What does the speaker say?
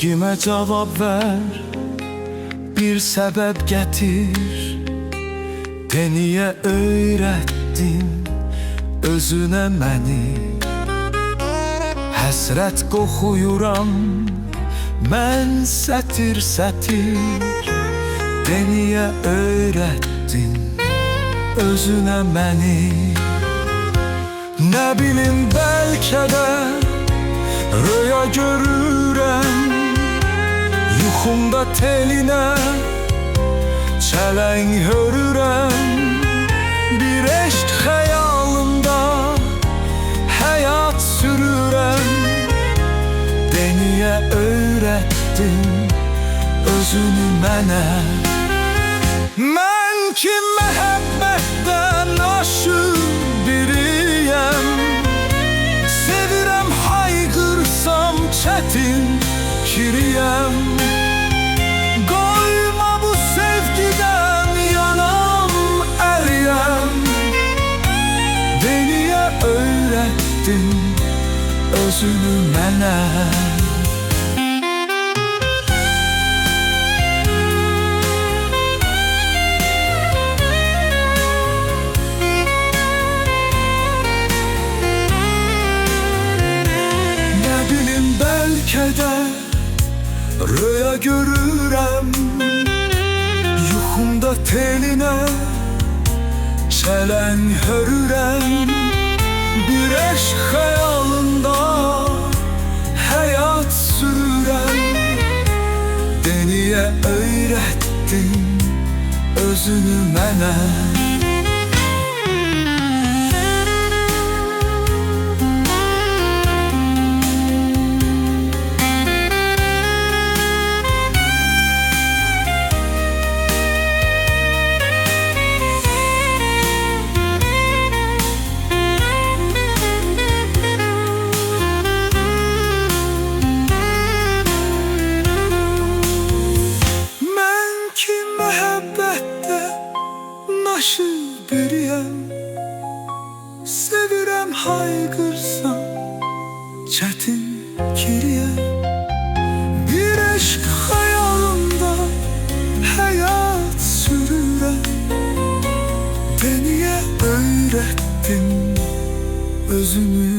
Sevgime cevap ver Bir sebep getir. Deniye öğrettin Özüne məni Həsrət qoxuyuram Mən sətir-sətir Deniye öğrettin Özüne məni Ne bilim belki de Rüya görürəm Yuxumda teline Çələng hörürəm Bir eşq xəyalında Həyat sürürəm Deniyə öyrətdin Özünü mənə Mən ki məhəbbətdən aşıq biriyəm Sevirəm hayqırsam çətin kiriyəm öyrətdin özünü mənə Ne bilim belki de Rüya görürəm Yuxumda teline Çələn hörürəm Deniyə öyrətdin Özünü mənə naşır biriyəm Sevirəm hayqırsam çətin kiriyəm Bir eşq xəyalında həyat sürürəm Deniyə öyrətdin özünü